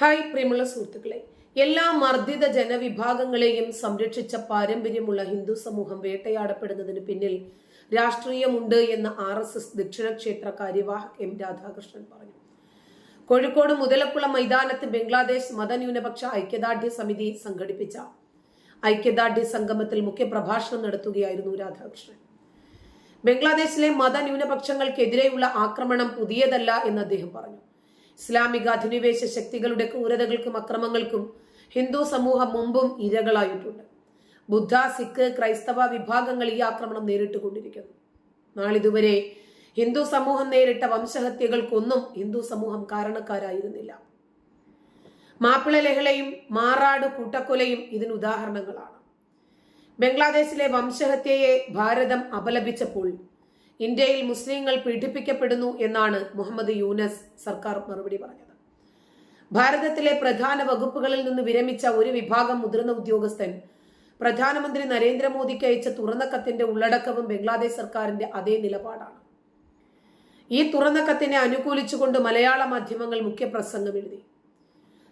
Hi പ്രിയമുള്ള സുഹൃത്തുക്കളെ. എല്ലാ മർദ്ദിത ജനവിഭാഗങ്ങളെയും സംരക്ഷിച്ച പാരമ്പര്യമുള്ള ഹിന്ദു സമൂഹം വേട്ടയാടപ്പെടുന്നതിന് പിന്നിൽ രാഷ്ട്രീയമുണ്ട് എന്ന് ആർ എസ് എസ് ദക്ഷിണക്ഷേത്ര കാര്യവാഹക് എം രാധാകൃഷ്ണൻ പറഞ്ഞു. കോഴിക്കോട് മുതലക്കുളം മൈതാനത്ത് ബംഗ്ലാദേശ് മതന്യൂനപക്ഷ ഐക്യദാർഢ്യ സമിതി സംഘടിപ്പിച്ച ഐക്യദാർഢ്യ സംഗമത്തിൽ മുഖ്യപ്രഭാഷണം നടത്തുകയായിരുന്നു രാധാകൃഷ്ണൻ. ബംഗ്ലാദേശിലെ മതന്യൂനപക്ഷങ്ങൾക്കെതിരെയുള്ള ആക്രമണം പുതിയതല്ല എന്ന് അദ്ദേഹം പറഞ്ഞു. ഇസ്ലാമിക അധിനിവേശ ശക്തികളുടെ ക്രൂരതകൾക്കും അക്രമങ്ങൾക്കും ഹിന്ദു സമൂഹം മുമ്പും ഇരകളായിട്ടുണ്ട്. ബുദ്ധ സിഖ് ക്രൈസ്തവ വിഭാഗങ്ങൾ ഈ ആക്രമണം നേരിട്ടുകൊണ്ടിരിക്കുന്നു. നാളിതുവരെ ഹിന്ദു സമൂഹം നേരിട്ട വംശഹത്യകൾക്കൊന്നും ഹിന്ദു സമൂഹം കാരണക്കാരായിരുന്നില്ല. മാപ്പിള ലഹളയും മാറാട് കൂട്ടക്കൊലയും ഇതിന് ഉദാഹരണങ്ങളാണ്. ബംഗ്ലാദേശിലെ വംശഹത്യയെ ഭാരതം അപലപിച്ചപ്പോൾ ഇന്ത്യയിൽ മുസ്ലിങ്ങൾ പീഡിപ്പിക്കപ്പെടുന്നു എന്നാണ് മുഹമ്മദ് യൂനസ് സർക്കാർ മറുപടി പറഞ്ഞത്. ഭാരതത്തിലെ പ്രധാന വകുപ്പുകളിൽ നിന്ന് വിരമിച്ച ഒരു വിഭാഗം മുതിർന്ന ഉദ്യോഗസ്ഥൻ പ്രധാനമന്ത്രി നരേന്ദ്രമോദിക്ക് അയച്ച തുറന്ന കത്തിന്റെ ഉള്ളടക്കവും ബംഗ്ലാദേശ് സർക്കാരിന്റെ അതേ നിലപാടാണ്. ഈ തുറന്ന കത്തിനെ അനുകൂലിച്ചുകൊണ്ട് മലയാള മാധ്യമങ്ങൾ മുഖ്യപ്രസംഗം എഴുതി.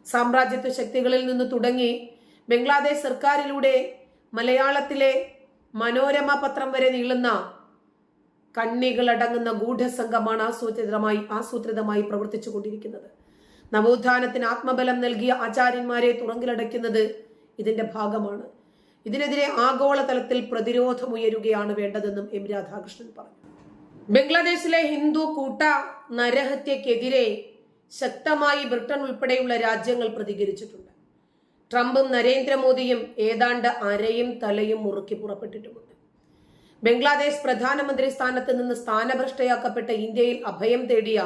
സാമ്രാജ്യത്വ ശക്തികളിൽ നിന്ന് തുടങ്ങി ബംഗ്ലാദേശ് സർക്കാരിലൂടെ മലയാളത്തിലെ മനോരമ പത്രം വരെ നീളുന്ന കണ്ണികളടങ്ങുന്ന ഗൂഢസംഘമാണ് ആസൂത്രിതമായി ആസൂത്രിതമായി പ്രവർത്തിച്ചു കൊണ്ടിരിക്കുന്നത് നവോത്ഥാനത്തിന് ആത്മബലം നൽകിയ ആചാര്യന്മാരെ തുറങ്കിലടയ്ക്കുന്നത് ഇതിന്റെ ഭാഗമാണ്. ഇതിനെതിരെ ആഗോളതലത്തിൽ പ്രതിരോധമുയരുകയാണ് വേണ്ടതെന്നും എം രാധാകൃഷ്ണൻ പറഞ്ഞു. ബംഗ്ലാദേശിലെ ഹിന്ദു കൂട്ട നരഹത്യക്കെതിരെ ശക്തമായി ബ്രിട്ടൻ ഉൾപ്പെടെയുള്ള രാജ്യങ്ങൾ പ്രതികരിച്ചിട്ടുണ്ട്. ട്രംപും നരേന്ദ്രമോദിയും ഏതാണ്ട് അരയും തലയും മുറുക്കി പുറപ്പെട്ടിട്ടുമുണ്ട്. ബംഗ്ലാദേശ് പ്രധാനമന്ത്രി സ്ഥാനത്ത് നിന്ന് സ്ഥാനഭ്രഷ്ടയാക്കപ്പെട്ട ഇന്ത്യയിൽ അഭയം തേടിയ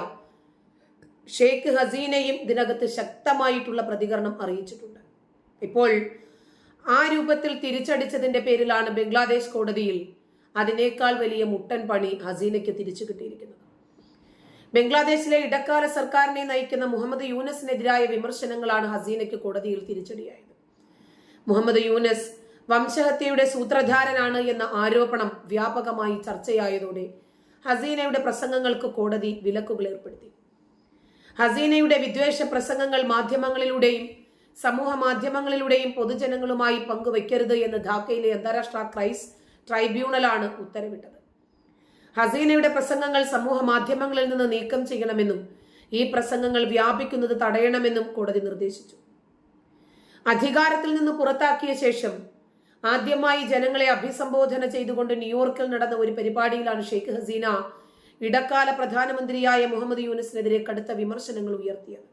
ഷെയ്ഖ് ഹസീനയും ഇതിനകത്ത് ശക്തമായിട്ടുള്ള പ്രതികരണം അറിയിച്ചിട്ടുണ്ട്. ഇപ്പോൾ ആ രൂപത്തിൽ തിരിച്ചടിച്ചതിന്റെ പേരിലാണ് ബംഗ്ലാദേശ് കോടതിയിൽ അതിനേക്കാൾ വലിയ മുട്ടൻ പണി ഹസീനയ്ക്ക് തിരിച്ചു കിട്ടിയിരിക്കുന്നത്. ബംഗ്ലാദേശിലെ ഇടക്കാല സർക്കാരിനെ നയിക്കുന്ന മുഹമ്മദ് യൂനസിനെതിരായ വിമർശനങ്ങളാണ് ഹസീനയ്ക്ക് കോടതിയിൽ തിരിച്ചടിയായത്. മുഹമ്മദ് യൂനസ് വംശഹത്യയുടെ സൂത്രധാരനാണ് എന്ന ആരോപണം വ്യാപകമായി ചർച്ചയായതോടെ ഹസീനയുടെ പ്രസംഗങ്ങൾക്ക് കോടതി വിലക്കുകൾ ഏർപ്പെടുത്തി. ഹസീനയുടെ വിദ്വേഷ പ്രസംഗങ്ങൾ മാധ്യമങ്ങളിലൂടെയും സമൂഹ മാധ്യമങ്ങളിലൂടെയും പൊതുജനങ്ങളുമായി പങ്കുവയ്ക്കരുത് എന്ന് ധാക്കയിലെ അന്താരാഷ്ട്ര ക്രൈസ് ട്രൈബ്യൂണലാണ് ഉത്തരവിട്ടത്. ഹസീനയുടെ പ്രസംഗങ്ങൾ സമൂഹ മാധ്യമങ്ങളിൽ നിന്ന് നീക്കം ചെയ്യണമെന്നും ഈ പ്രസംഗങ്ങൾ വ്യാപിക്കുന്നത് തടയണമെന്നും കോടതി നിർദ്ദേശിച്ചു. അധികാരത്തിൽ നിന്ന് പുറത്താക്കിയ ശേഷം ആദ്യമായി ജനങ്ങളെ അഭിസംബോധന ചെയ്തുകൊണ്ട് ന്യൂയോർക്കിൽ നടന്ന ഒരു പരിപാടിയിലാണ് ഷെയ്ഖ് ഹസീന ഇടക്കാല പ്രധാനമന്ത്രിയായ മുഹമ്മദ് യൂനസിനെതിരെ കടുത്ത വിമർശനങ്ങൾ ഉയർത്തിയത്.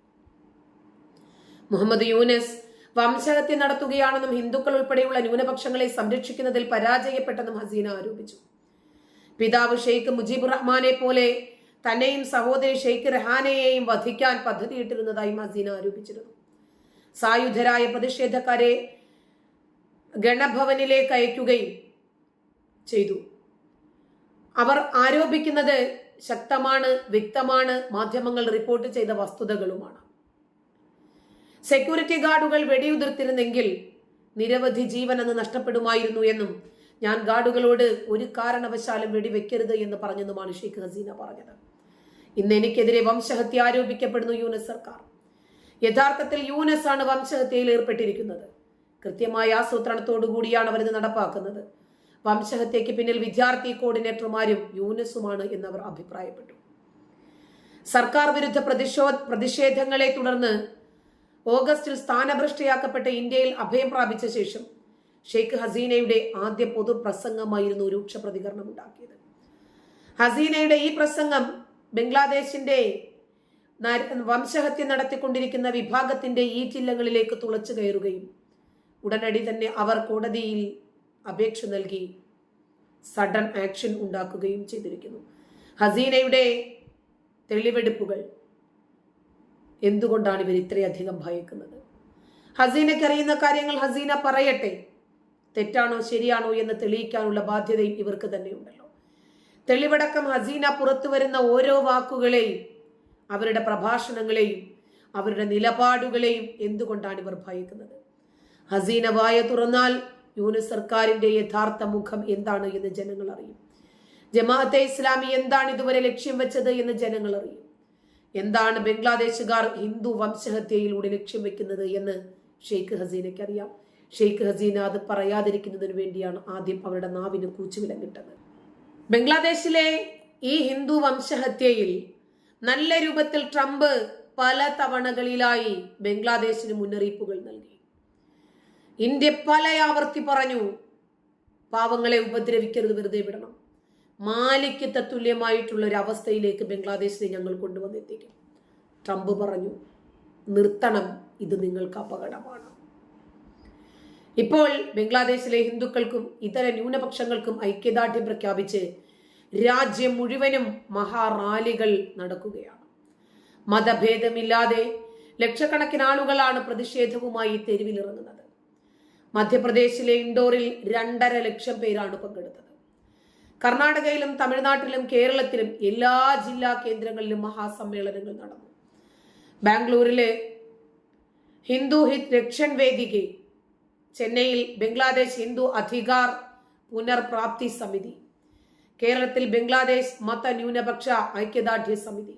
മുഹമ്മദ് യൂനസ് വംശഹത്യ നടത്തുകയാണെന്നും ഹിന്ദുക്കൾ ഉൾപ്പെടെയുള്ള ന്യൂനപക്ഷങ്ങളെ സംരക്ഷിക്കുന്നതിൽ പരാജയപ്പെട്ടെന്നും ഹസീന ആരോപിച്ചു. പിതാവ് ഷെയ്ഖ് മുജീബ് റഹ്മാനെ പോലെ തന്നെയും സഹോദരി ഷെയ്ഖ് റഹാനെയെയും വധിക്കാൻ പദ്ധതിയിട്ടിരുന്നതായും ഹസീന ആരോപിച്ചിരുന്നു. സായുധരായ പ്രതിഷേധക്കാരെ ഗണഭവനിലേക്ക് അയക്കുകയും ചെയ്തു. അവർ ആരോപിക്കുന്നത് ശക്തമാണ് വ്യക്തമാണ് മാധ്യമങ്ങൾ റിപ്പോർട്ട് ചെയ്ത വസ്തുതകളുമാണ്. സെക്യൂരിറ്റി ഗാർഡുകൾ വെടിയുതിർത്തിരുന്നെങ്കിൽ നിരവധി ജീവൻ അന്ന് നഷ്ടപ്പെടുമായിരുന്നു എന്നും ഞാൻ ഗാർഡുകളോട് ഒരു കാരണവശാലും വെടിവെക്കരുത് എന്ന് പറഞ്ഞെന്നുമാണ് ഷെയ്ഖ് ഹസീന പറഞ്ഞത്. ഇന്ന് എനിക്കെതിരെ വംശഹത്യ ആരോപിക്കപ്പെടുന്നു യൂനസ് സർക്കാർ. യഥാർത്ഥത്തിൽ യൂനസ് ആണ് വംശഹത്യയിൽ ഏർപ്പെട്ടിരിക്കുന്നത്. കൃത്യമായ ആസൂത്രണത്തോടു കൂടിയാണ് അവരിത് നടപ്പാക്കുന്നത്. വംശഹത്യയ്ക്ക് പിന്നിൽ വിദ്യാർത്ഥി കോർഡിനേറ്റർമാരും യൂനസുമാണ് എന്നവർ അഭിപ്രായപ്പെട്ടു. സർക്കാർ വിരുദ്ധ പ്രതിഷോ പ്രതിഷേധങ്ങളെ തുടർന്ന് ഓഗസ്റ്റിൽ സ്ഥാനഭ്രഷ്ടയാക്കപ്പെട്ട ഇന്ത്യയിൽ അഭയം പ്രാപിച്ച ശേഷം ഷെയ്ഖ് ഹസീനയുടെ ആദ്യ പൊതുപ്രസംഗമായിരുന്നു രൂക്ഷ പ്രതികരണം ഉണ്ടാക്കിയത്. ഹസീനയുടെ ഈ പ്രസംഗം ബംഗ്ലാദേശിന്റെ വംശഹത്യ നടത്തിക്കൊണ്ടിരിക്കുന്ന വിഭാഗത്തിന്റെ ഈ ജില്ലകളിലേക്ക് തുളച്ചു കയറുകയും ഉടനടി തന്നെ അവർ കോടതിയിൽ അപേക്ഷ നൽകി സഡൻ ആക്ഷൻ ഉണ്ടാക്കുകയും ചെയ്തിരിക്കുന്നു. ഹസീനയുടെ തെളിവെടുപ്പുകൾ എന്തുകൊണ്ടാണ് ഇവർ ഇത്രയധികം ഭയക്കുന്നത്? ഹസീനയ്ക്ക് അറിയുന്ന കാര്യങ്ങൾ ഹസീന പറയട്ടെ. തെറ്റാണോ ശരിയാണോ എന്ന് തെളിയിക്കാനുള്ള ബാധ്യതയും ഇവർക്ക് തന്നെ ഉണ്ടല്ലോ തെളിവടക്കം ഹസീന പുറത്തു വരുന്ന ഓരോ വാക്കുകളെയും അവരുടെ പ്രഭാഷണങ്ങളെയും അവരുടെ നിലപാടുകളെയും എന്തുകൊണ്ടാണ് ഇവർ ഭയക്കുന്നത്? ഹസീന വായ തുറന്നാൽ യൂനിസ് സർക്കാരിന്റെ യഥാർത്ഥ മുഖം എന്താണ് എന്ന് ജനങ്ങൾ അറിയും. ജമാഅത്തെ ഇസ്ലാമി എന്താണ് ഇതുവരെ ലക്ഷ്യം വെച്ചത് എന്ന് ജനങ്ങൾ അറിയും. എന്താണ് ബംഗ്ലാദേശുകാർ ഹിന്ദു വംശഹത്യയിലൂടെ ലക്ഷ്യം വെക്കുന്നത് എന്ന് ഷെയ്ഖ് ഹസീനയ്ക്ക് അറിയാം. ഷെയ്ഖ് ഹസീന അത് പറയാതിരിക്കുന്നതിന് വേണ്ടിയാണ് ആദ്യം അവരുടെ നാവിന് കൂച്ചുവിലങ്ങിട്ടത് ബംഗ്ലാദേശിലെ ഈ ഹിന്ദു വംശഹത്യയിൽ നല്ല രൂപത്തിൽ ട്രംപ് പല തവണകളിലായി ബംഗ്ലാദേശിന് മുന്നറിയിപ്പുകൾ നൽകി. ഇന്ത്യ പല ആവർത്തി പറഞ്ഞു പാവങ്ങളെ ഉപദ്രവിക്കരുത് വെറുതെ വിടണം. മാലിക്ക് തത്തുല്യമായിട്ടുള്ള ഒരു അവസ്ഥയിലേക്ക് ബംഗ്ലാദേശിനെ ഞങ്ങൾ കൊണ്ടുവന്നെത്തിക്കും. ട്രംപ് പറഞ്ഞു നിർത്തണം ഇത് നിങ്ങൾക്ക് അപകടമാണ്. ഇപ്പോൾ ബംഗ്ലാദേശിലെ ഹിന്ദുക്കൾക്കും ഇതര ന്യൂനപക്ഷങ്ങൾക്കും ഐക്യദാർഢ്യം പ്രഖ്യാപിച്ച് രാജ്യം മുഴുവനും മഹാറാലികൾ നടക്കുകയാണ്. മതഭേദമില്ലാതെ ലക്ഷക്കണക്കിന് ആളുകളാണ് പ്രതിഷേധവുമായി തെരുവിലിറങ്ങുന്നത്. മധ്യപ്രദേശിലെ ഇൻഡോറിൽ രണ്ടര ലക്ഷം പേരാണ് പങ്കെടുത്തത്. കർണാടകയിലും തമിഴ്നാട്ടിലും കേരളത്തിലും എല്ലാ ജില്ലാ കേന്ദ്രങ്ങളിലും മഹാസമ്മേളനങ്ങൾ നടന്നു. ബാംഗ്ലൂരിലെ ഹിന്ദു ഹിത് രക്ഷൻ വേദികെ ചെന്നൈയിൽ ബംഗ്ലാദേശ് ഹിന്ദു അധികാർ പുനർപ്രാപ്തി സമിതി കേരളത്തിൽ ബംഗ്ലാദേശ് മത ന്യൂനപക്ഷ ഐക്യദാർഢ്യ സമിതി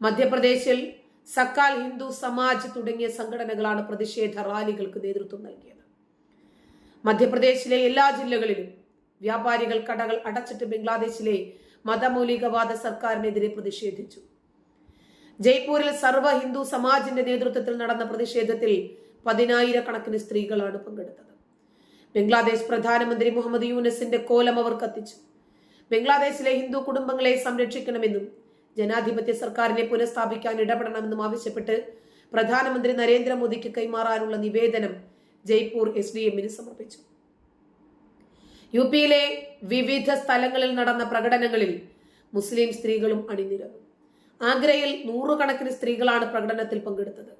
മധ്യപ്രദേശിൽ സക്കാൽ ഹിന്ദു സമാജ് തുടങ്ങിയ സംഘടനകളാണ് പ്രതിഷേധ റാലികൾക്ക് നേതൃത്വം നൽകിയത്. മധ്യപ്രദേശിലെ എല്ലാ ജില്ലകളിലും വ്യാപാരികൾ കടകൾ അടച്ചിട്ട് ബംഗ്ലാദേശിലെ മതമൗലികവാദ സർക്കാരിനെതിരെ പ്രതിഷേധിച്ചു. ജയ്പൂരിൽ സർവ ഹിന്ദു സമാജിന്റെ നേതൃത്വത്തിൽ നടന്ന പ്രതിഷേധത്തിൽ പതിനായിരക്കണക്കിന് സ്ത്രീകളാണ് പങ്കെടുത്തത്. ബംഗ്ലാദേശ് പ്രധാനമന്ത്രി മുഹമ്മദ് യൂനസിന്റെ കോലം അവർ കത്തിച്ചു. ബംഗ്ലാദേശിലെ ഹിന്ദു കുടുംബങ്ങളെ സംരക്ഷിക്കണമെന്നും ജനാധിപത്യ സർക്കാരിനെ പുനഃസ്ഥാപിക്കാൻ ഇടപെടണമെന്നും ആവശ്യപ്പെട്ട് പ്രധാനമന്ത്രി നരേന്ദ്രമോദിക്ക് കൈമാറാനുള്ള നിവേദനം ജയ്പൂർ എസ് ഡി എമ്മിന് സമർപ്പിച്ചു. യു പിയിലെ വിവിധ സ്ഥലങ്ങളിൽ നടന്ന പ്രകടനങ്ങളിൽ മുസ്ലിം സ്ത്രീകളും അണിനിരന്നു. ആഗ്രയിൽ നൂറുകണക്കിന് സ്ത്രീകളാണ് പ്രകടനത്തിൽ പങ്കെടുത്തത്.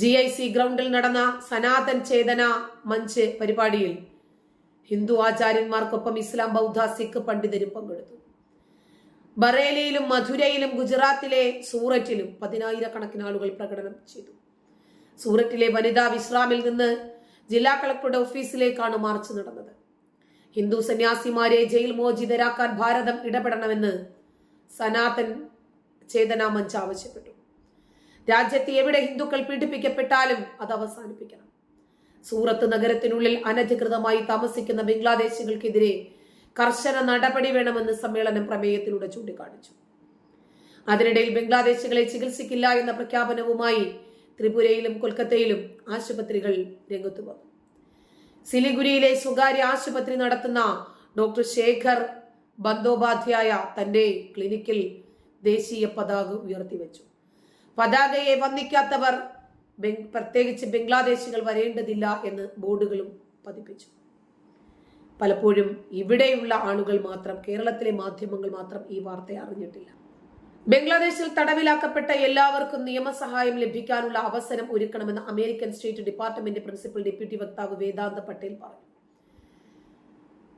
ജി ഐ സി ഗ്രൗണ്ടിൽ നടന്ന സനാതൻ ചേതന മഞ്ച് പരിപാടിയിൽ ഹിന്ദു ആചാര്യന്മാർക്കൊപ്പം ഇസ്ലാം ബൗദ്ധ സിഖ് പണ്ഡിതരും പങ്കെടുത്തു. ബറേലിയിലും മധുരയിലും ഗുജറാത്തിലെ സൂററ്റിലും പതിനായിരക്കണക്കിന് ആളുകൾ പ്രകടനം ചെയ്തു. സൂററ്റിലെ വനിതാ വിശ്രാമിൽ നിന്ന് ജില്ലാ കളക്ടറുടെ ഓഫീസിലേക്കാണ് മാർച്ച് നടന്നത്. ഹിന്ദു സന്യാസിമാരെ ജയിൽ മോചിതരാക്കാൻ ഭാരതം ഇടപെടണമെന്ന് സനാതൻ ചേതന മഞ്ച് ആവശ്യപ്പെട്ടു. രാജ്യത്ത് എവിടെ ഹിന്ദുക്കൾ പീഡിപ്പിക്കപ്പെട്ടാലും അത് അവസാനിപ്പിക്കണം. സൂറത്ത് നഗരത്തിനുള്ളിൽ അനധികൃതമായി താമസിക്കുന്ന ബംഗ്ലാദേശികൾക്കെതിരെ കർശന നടപടി വേണമെന്ന് സമ്മേളനം പ്രമേയത്തിലൂടെ ചൂണ്ടിക്കാണിച്ചു. അതിനിടയിൽ ബംഗ്ലാദേശികളെ ചികിത്സിക്കില്ല എന്ന പ്രഖ്യാപനവുമായി ത്രിപുരയിലും കൊൽക്കത്തയിലും ആശുപത്രികൾ രംഗത്തു വന്നു. സിലിഗുരിയിലെ സ്വകാര്യ ആശുപത്രി നടത്തുന്ന ഡോക്ടർ ശേഖർ ബന്ദോപാധ്യായ തന്റെ ക്ലിനിക്കിൽ ദേശീയ പതാക ഉയർത്തിവെച്ചു. പതാകയെ വന്ദിക്കാത്തവർ പ്രത്യേകിച്ച് ബംഗ്ലാദേശികൾ വരേണ്ടതില്ല എന്ന് ബോർഡുകളും പതിപ്പിച്ചു. പലപ്പോഴും ഇവിടെയുള്ള ആളുകൾ മാത്രം കേരളത്തിലെ മാധ്യമങ്ങൾ മാത്രം ഈ വാർത്ത അറിഞ്ഞിട്ടില്ല. ബംഗ്ലാദേശിൽ തടവിലാക്കപ്പെട്ട എല്ലാവർക്കും നിയമസഹായം ലഭിക്കാനുള്ള അവസരം ഒരുക്കണമെന്ന് American State Department principal deputy വക്താവ് വേദാന്ത പട്ടേൽ പറഞ്ഞു.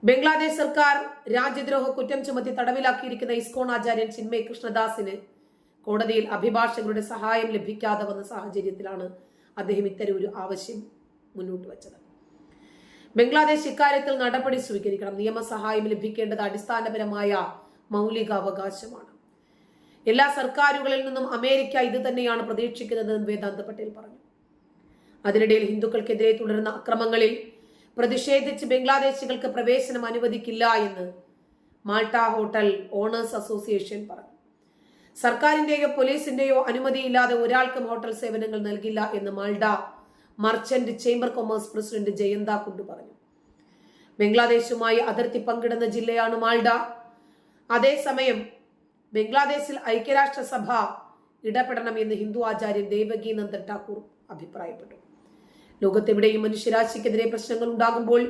ബംഗ്ലാദേശ് സർക്കാർ രാജ്യദ്രോഹ കുറ്റം ചുമത്തി തടവിലാക്കിയിരിക്കുന്ന ഇസ്കോൺ ആചാര്യൻ ചിന്മയ് കൃഷ്ണദാസിന് കോടതിയിൽ അഭിഭാഷകരുടെ സഹായം ലഭിക്കാതെ വന്ന സാഹചര്യത്തിലാണ് അദ്ദേഹം ഇത്തരം ഒരു ആവശ്യം മുന്നോട്ട് വച്ചത്. ബംഗ്ലാദേശ് ഇക്കാര്യത്തിൽ നടപടി സ്വീകരിക്കണം. നിയമസഹായം ലഭിക്കേണ്ടത് അടിസ്ഥാനപരമായ മൗലിക അവകാശമാണ് എല്ലാ സർക്കാരുകളിൽ നിന്നും അമേരിക്ക ഇത് തന്നെയാണ് പ്രതീക്ഷിക്കുന്നതെന്ന് വേദാന്ത പട്ടേൽ പറഞ്ഞു. അതിനിടയിൽ ഹിന്ദുക്കൾക്കെതിരെ തുടരുന്ന അക്രമങ്ങളിൽ പ്രതിഷേധിച്ച് ബംഗ്ലാദേശികൾക്ക് പ്രവേശനം അനുവദിക്കില്ല എന്ന് മാൾട്ട ഹോട്ടൽ ഓണേഴ്സ് അസോസിയേഷൻ പറഞ്ഞു. സർക്കാരിന്റെയോ പോലീസിന്റെയോ അനുമതിയില്ലാതെ ഒരാൾക്കും ഹോട്ടൽ സേവനങ്ങൾ നൽകില്ല എന്ന് Malda merchant chamber commerce president Jayanta Kundu പറഞ്ഞു. ബംഗ്ലാദേശുമായി അതിർത്തി പങ്കിടുന്ന ജില്ലയാണ് മാൾഡ അതേസമയം ബംഗ്ലാദേശിൽ ഐക്യരാഷ്ട്രസഭ ഇടപെടണം എന്ന് ഹിന്ദു ആചാര്യ ദേവകി നന്ദൻ ഠാക്കൂർ അഭിപ്രായപ്പെട്ടു. ലോകത്തെവിടെയും മനുഷ്യരാശിക്കെതിരെ പ്രശ്നങ്ങൾ ഉണ്ടാകുമ്പോൾ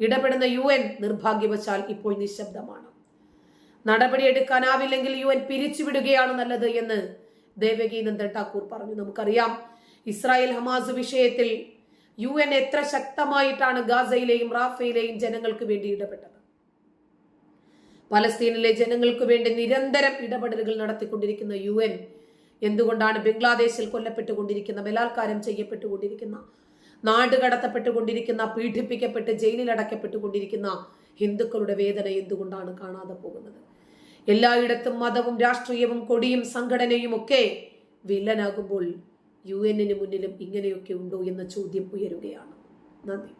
ഇടപെടുന്ന യു എൻ നിർഭാഗ്യവശാൽ ഇപ്പോൾ നിശബ്ദമാണ്. നടപടിയെടുക്കാനാവില്ലെങ്കിൽ യു എൻ പിരിച്ചുവിടുകയാണ് നല്ലത് എന്ന് ദേവകി നന്ദൻ ഠാക്കൂർ പറഞ്ഞു. നമുക്കറിയാം ഇസ്രായേൽ ഹമാസ് വിഷയത്തിൽ യു എൻ എത്ര ശക്തമായിട്ടാണ് ഗാസയിലെയും റാഫയിലെയും ജനങ്ങൾക്ക് വേണ്ടി ഇടപെട്ടത്. പലസ്തീനിലെ ജനങ്ങൾക്ക് വേണ്ടി നിരന്തരം ഇടപെടലുകൾ നടത്തിക്കൊണ്ടിരിക്കുന്ന യു എൻ എന്തുകൊണ്ടാണ് ബംഗ്ലാദേശിൽ കൊല്ലപ്പെട്ടുകൊണ്ടിരിക്കുന്ന ബലാത്കാരം ചെയ്യപ്പെട്ടുകൊണ്ടിരിക്കുന്ന നാട് കടത്തപ്പെട്ടുകൊണ്ടിരിക്കുന്ന പീഡിപ്പിക്കപ്പെട്ട് ജയിലിൽ അടക്കപ്പെട്ടുകൊണ്ടിരിക്കുന്ന ഹിന്ദുക്കളുടെ വേദന എന്തുകൊണ്ടാണ് കാണാതെ പോകുന്നത്? എല്ലായിടത്തും മതവും രാഷ്ട്രീയവും കൊടിയും സംഘടനയും ഒക്കെ വില്ലനാകുമ്പോൾ യു എന്നിന് മുന്നിലും ഇങ്ങനെയൊക്കെ ഉണ്ടോ എന്ന ചോദ്യം ഉയരുകയാണ്. നന്ദി.